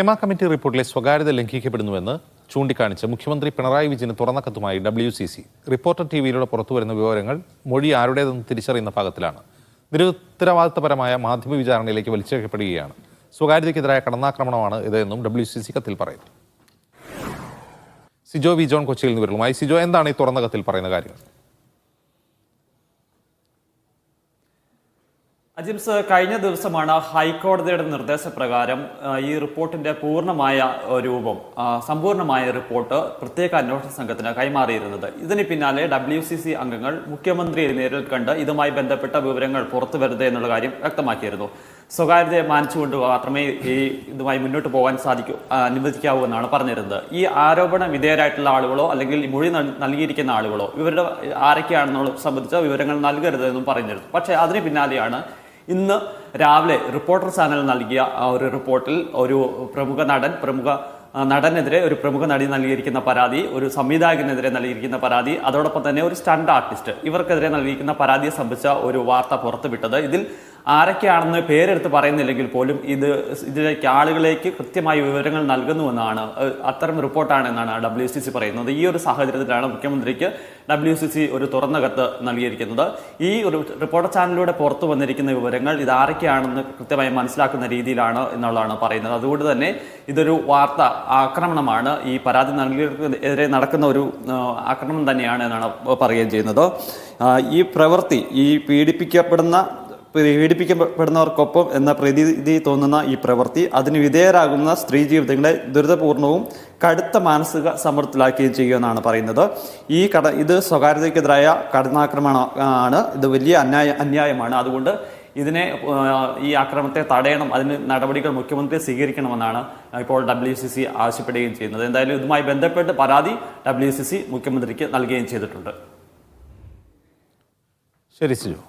Hema committee റിപ്പോർട്ടിലെ സ്വകാര്യത ലംഘിക്കപ്പെടുന്നുവെന്ന് ചൂണ്ടിക്കാണിച്ച് മുഖ്യമന്ത്രി പിണറായി വിജയന് തുറന്ന കത്തുമായി W C C reporter T വിയിലൂടെ പുറത്തുവരുന്ന വിവരങ്ങൾ മൊഴി ആരുടേതെന്ന് തിരിച്ചറിയുന്ന ഭാഗത്തിലാണ്. നിരുത്തരവാദിത്തപരമായ മാധ്യമ വിചാരണയിലേക്ക് വലിച്ചേക്കപ്പെടുകയാണ് സ്വകാര്യതയ്ക്കെതിരായ കടന്നാക്രമണമാണ് ഇതെന്നും ഡബ്ല്യു സി സി കത്തിൽ പറയുന്നു. സിജോ വി ജോൺ കൊച്ചിയിൽ നിന്ന് വിരലുമായി സിജോ എന്താണ് ഈ തുറന്ന കത്തിൽ പറയുന്ന കാര്യങ്ങൾ? അജിംസ് കഴിഞ്ഞ ദിവസമാണ് ഹൈക്കോടതിയുടെ നിർദ്ദേശപ്രകാരം ഈ റിപ്പോർട്ടിന്റെ പൂർണമായ രൂപം സമ്പൂർണമായ റിപ്പോർട്ട് പ്രത്യേക അന്വേഷണ സംഘത്തിന് കൈമാറിയിരുന്നത്. ഇതിന് പിന്നാലെ ഡബ്ല്യു സി സി അംഗങ്ങൾ മുഖ്യമന്ത്രിയെ നേരിൽ കണ്ട് ഇതുമായി ബന്ധപ്പെട്ട വിവരങ്ങൾ പുറത്തു വരുത് എന്നുള്ള കാര്യം വ്യക്തമാക്കിയിരുന്നു. സ്വകാര്യതയെ മാനിച്ചുകൊണ്ട് മാത്രമേ ഈ ഇതുമായി മുന്നോട്ട് പോകാൻ സാധിക്കൂ അനുവദിക്കാവൂ എന്നാണ് പറഞ്ഞിരുന്നത്. ഈ ആരോപണ വിധേയരായിട്ടുള്ള ആളുകളോ അല്ലെങ്കിൽ മൊഴി നൽകിയിരിക്കുന്ന ആളുകളോ ഇവരുടെ ആരൊക്കെയാണെന്നുള്ള സംബന്ധിച്ച വിവരങ്ങൾ നൽകരുത് എന്നും പറഞ്ഞിരുന്നു. പക്ഷേ അതിന് പിന്നാലെയാണ് ഇന്ന് രാവിലെ റിപ്പോർട്ടർ ചാനൽ നൽകിയ ഒരു റിപ്പോർട്ടിൽ ഒരു പ്രമുഖ നടൻ പ്രമുഖ നടനെതിരെ ഒരു പ്രമുഖ നടി നൽകിയിരിക്കുന്ന പരാതി ഒരു സംവിധായകനെതിരെ നൽകിയിരിക്കുന്ന പരാതി അതോടൊപ്പം തന്നെ ഒരു സ്റ്റണ്ട് ആർട്ടിസ്റ്റ് ഇവർക്കെതിരെ നൽകിയിരിക്കുന്ന പരാതിയെ സംബന്ധിച്ച ഒരു വാർത്ത പുറത്തുവിട്ടത്. ഇതിൽ ആരൊക്കെയാണെന്ന് പേരെടുത്ത് പറയുന്നില്ലെങ്കിൽ പോലും ഇത് ഇതിലേക്ക് ആളുകളിലേക്ക് കൃത്യമായ വിവരങ്ങൾ നൽകുന്നുവെന്നാണ് അത്തരം റിപ്പോർട്ടാണ് എന്നാണ് ഡബ്ല്യു സി സി പറയുന്നത്. ഈ ഒരു സാഹചര്യത്തിലാണ് മുഖ്യമന്ത്രിക്ക് ഡബ്ല്യു സി സി ഒരു തുറന്ന കത്ത് നൽകിയിരിക്കുന്നത്. ഈ ഒരു റിപ്പോർട്ടർ ചാനലിലൂടെ പുറത്തു വന്നിരിക്കുന്ന വിവരങ്ങൾ ഇത് ആരൊക്കെയാണെന്ന് കൃത്യമായി മനസ്സിലാക്കുന്ന രീതിയിലാണ് എന്നുള്ളതാണ് പറയുന്നത്. അതുകൊണ്ട് തന്നെ ഇതൊരു വാർത്ത ആക്രമണമാണ്. ഈ പരാതി നൽകിയവർക്കെതിരെ നടക്കുന്ന ഒരു ആക്രമണം തന്നെയാണ് എന്നാണ് പറയുകയും ചെയ്യുന്നത്. ഈ പ്രവൃത്തി ഈ പീഡിപ്പിക്കപ്പെടുന്ന പീഡിപ്പിക്കപ്പെടുന്നവർക്കൊപ്പം എന്ന പ്രതീതി തോന്നുന്ന ഈ പ്രവൃത്തി അതിന് വിധേയരാകുന്ന സ്ത്രീ ജീവിതങ്ങളെ ദുരിതപൂർണവും കടുത്ത മാനസിക സമ്മർദ്ദത്തിലാക്കുകയും ചെയ്യുമെന്നാണ് പറയുന്നത്. ഈ കട ഇത് സ്വകാര്യതയ്ക്കെതിരായ കടന്നാക്രമണമാണ് ഇത് വലിയ അന്യായ അന്യായമാണ്. അതുകൊണ്ട് ഇതിനെ ഈ ആക്രമണത്തെ തടയണം. അതിന് നടപടികൾ മുഖ്യമന്ത്രി സ്വീകരിക്കണമെന്നാണ് ഇപ്പോൾ ഡബ്ല്യു സി സി ആവശ്യപ്പെടുകയും ചെയ്യുന്നത്. എന്തായാലും ഇതുമായി ബന്ധപ്പെട്ട് പരാതി ഡബ്ല്യു സി സി മുഖ്യമന്ത്രിക്ക് നൽകുകയും ചെയ്തിട്ടുണ്ട്. ശരി സിജോ.